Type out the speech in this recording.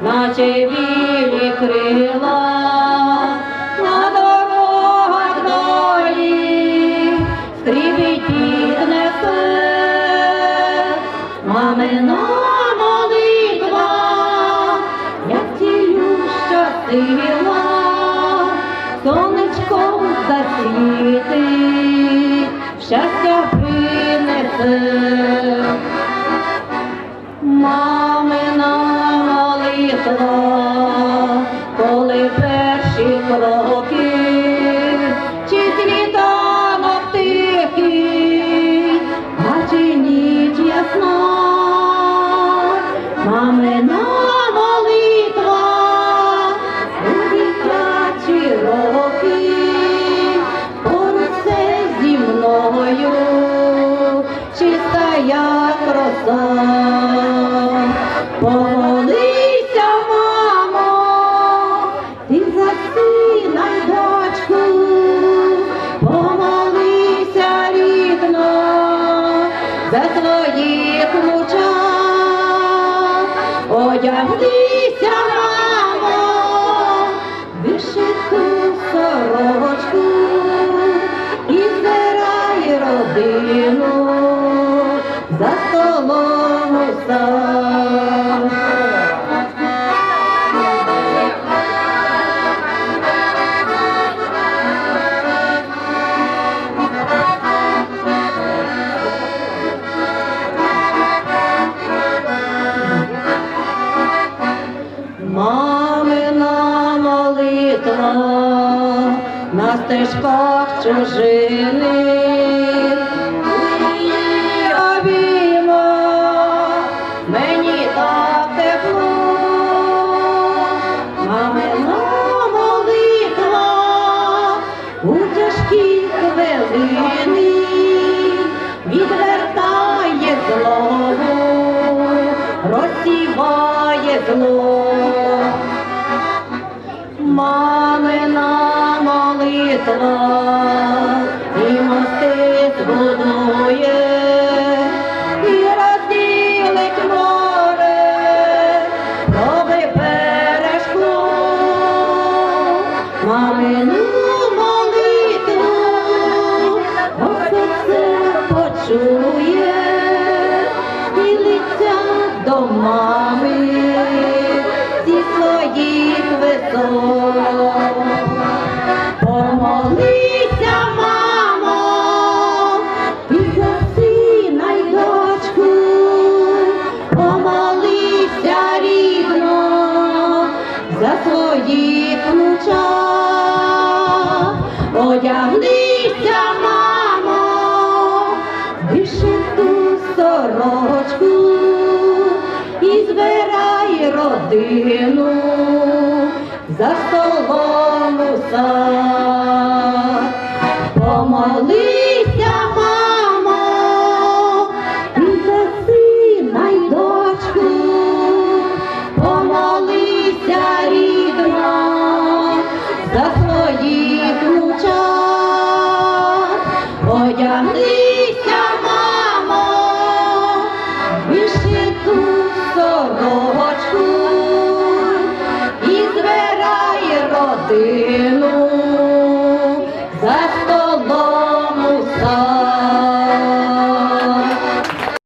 наче білі крила, на дорогах долі скріпить піднесе, мамина молитва, як сила, сонечком засвітить, щастя принесе. Мамина молитва, коли перші кроки, чи світанок тихий, а чи ніч ясна, мамина молитва, у дитячі роки, поруч все зі мною, чиста як роса. За твоїх мучок, одягнися, мамо, вишиту сорочку і збирай родину за столом сам. На стежках чужини. Відвертає злому, розсіває зло. Мамина молитва і мости збудує, і розділить море, перешкло. Мамину молитву, Господь почує, схилиться до мами за своїх внучат. Одягнися, мамо, вишиту сорочку і збирай родину за столом у. Помоли за твої.